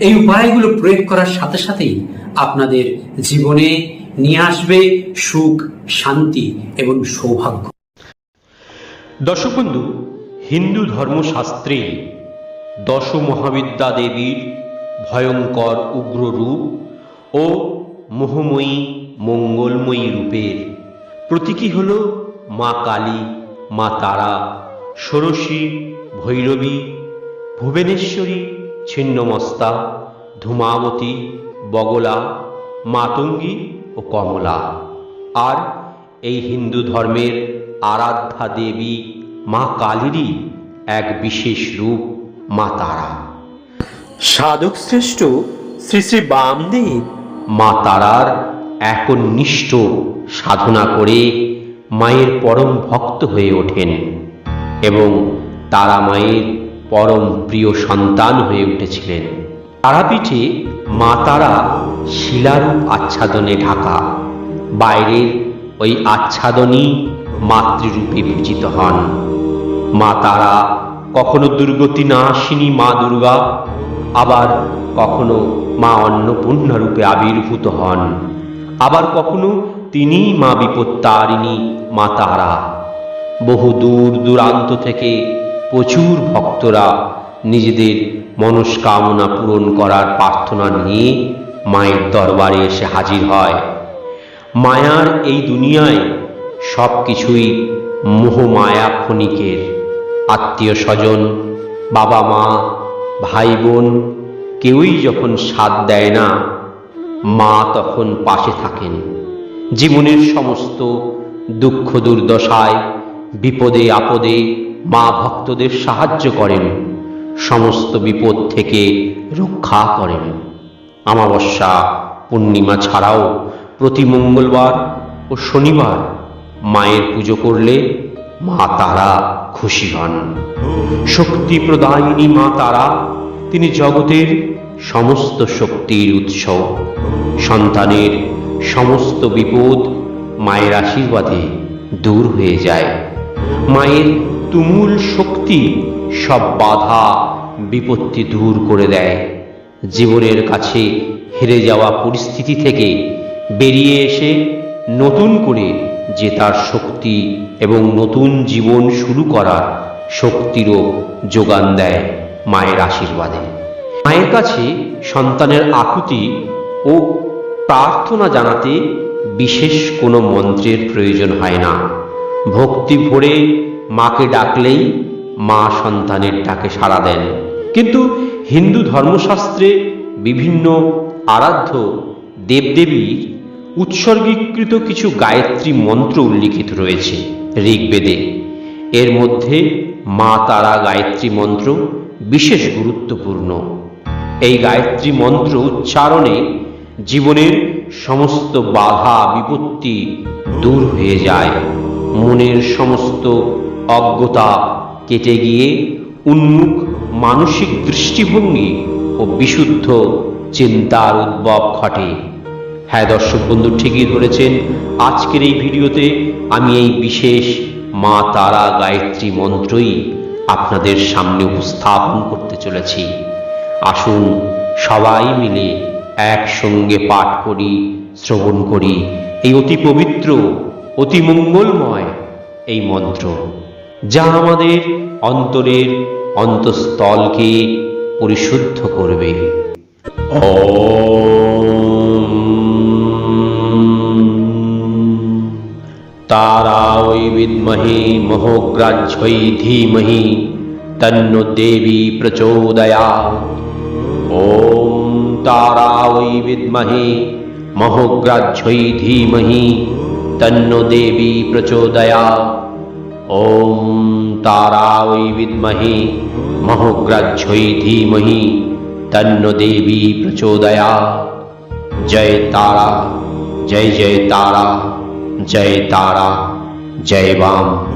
এই উপায়গুলো প্রয়োগ করার সাথে সাথেই আপনাদের জীবনে নিয়ে আসবে সুখ, শান্তি এবং সৌভাগ্য। দর্শক বন্ধু, হিন্দু ধর্মশাস্ত্রে দশ মহাবিদ্যা দেবীর ভয়ঙ্কর উগ্র রূপ ও মোহময়ী, মঙ্গলময়ী রূপের প্রতীকী হল মা কালী, মা তারা, ষোড়শী, ভৈরবী, ভুবনেশ্বরী ছিন্নমস্তা ধূমাবতী বগলা মাতঙ্গী ও কমলা। আর এই হিন্দু ধর্মের আরাধ্যা দেবী মা কালীরই এক বিশেষ রূপ মা তারা। সাধক শ্রেষ্ঠ শ্রী শ্রী বামদেব। মা তারার একনিষ্ঠ সাধনা করে মায়ের পরম ভক্ত হয়ে ওঠেন এবং তারা মায়ের পরম প্রিয় সন্তান হয়ে উঠেছিলেন। তারাপীঠে মা তারা শিলারূপ আচ্ছাদনে ঢাকা। বাইরের ওই আচ্ছাদনই মাতৃরূপে পূজিত হন। মা তারা কখনো দুর্গতি না নাশিনী মা দুর্গা, আবার কখনো মা অন্নপূর্ণা রূপে আবির্ভূত হন। আবার কখনো তিনিই মা বিপত্তারিণী মা তারা বহু দূর দূরান্ত থেকে প্রচুর ভক্তরা নিজেদের মনস্কামনা পূরণ করার প্রার্থনা নিয়ে মায়ের দরবারে এসে হাজির হয়। মায়ার এই দুনিয়ায় সব কিছুই মোহমায়া ক্ষণিকের। আত্মীয় স্বজন বাবা মা ভাই বোন কেউই যখন সাথ দেয় না, মা তখন পাশে থাকেন। জীবনের সমস্ত দুঃখ দুর্দশায় বিপদে আপদে মা ভক্তদের সাহায্য করেন, সমস্ত বিপদ থেকে রক্ষা করেন। আমাবস্যা পূর্ণিমা ছাড়াও প্রতি মঙ্গলবার ও শনিবার মায়ের পুজো করলে মা তারা খুশি হন। শক্তি প্রদায়িনী মা তারা, তিনি জগতের সমস্ত শক্তির উৎস। সন্তানের সমস্ত বিপদ মায়ের আশীর্বাদে দূর হয়ে যায়। মায়ের তুমুল শক্তি সব বাধা বিপত্তি দূর করে দেয়। জীবনের কাছে হেরে যাওয়া পরিস্থিতি থেকে বেরিয়ে এসে নতুন করে যে তার শক্তি এবং নতুন জীবন শুরু করার শক্তিরও যোগান দেয় মায়ের আশীর্বাদে। মায়ের কাছে সন্তানের আকুতি ও প্রার্থনা জানাতে বিশেষ কোনো মন্ত্রের প্রয়োজন হয় না। ভক্তি ভরে মাকে ডাকলেই মা সন্তানের ডাকে সাড়া দেন। কিন্তু হিন্দু ধর্মশাস্ত্রে বিভিন্ন আরাধ্য দেবদেবীর উৎসর্গীকৃত কিছু গায়ত্রী মন্ত্র উল্লিখিত রয়েছে ঋগ্বেদে। এর মধ্যে মা তারা গায়ত্রী মন্ত্র বিশেষ গুরুত্বপূর্ণ। এই গায়ত্রী মন্ত্র উচ্চারণে জীবনের সমস্ত বাধা বিপত্তি দূর হয়ে যায়। মনের সমস্ত অজ্ঞতা কেটে গিয়ে উন্মুখ মানসিক দৃষ্টিভঙ্গি ও বিশুদ্ধ চিন্তার উদ্ভব ঘটে। হ্যাঁ দর্শক বন্ধু, ঠিকই ধরেছেন, আজকের এই ভিডিওতে আমি এই বিশেষ মা তারা গায়ত্রী মন্ত্রই আপনাদের সামনে উপস্থাপন করতে চলেছি। আসুন সবাই মিলে একসঙ্গে পাঠ করি, শ্রবণ করি। এই অতি পবিত্র, অতি মঙ্গলময় এই মন্ত্র। যা আমাদের অন্তরের অন্তঃস্থলকে পরিশুদ্ধ করবে। তারা ওই বিদ্মহে মহোগ্রাজ্যই ধীমহি, তন্ন দেবী প্রচোদয়া। ওম তারা ওই বিদ্মহে মহোগ্রাজ্যই ধীমহি, তন্ন দেবী প্রচোদয়া। ओम तारावै विद्महे महोग्रज्वै धीमहि, तन्नो देवी प्रचोदया। जय तारा, जय जय तारा जय तारा, जय वाम।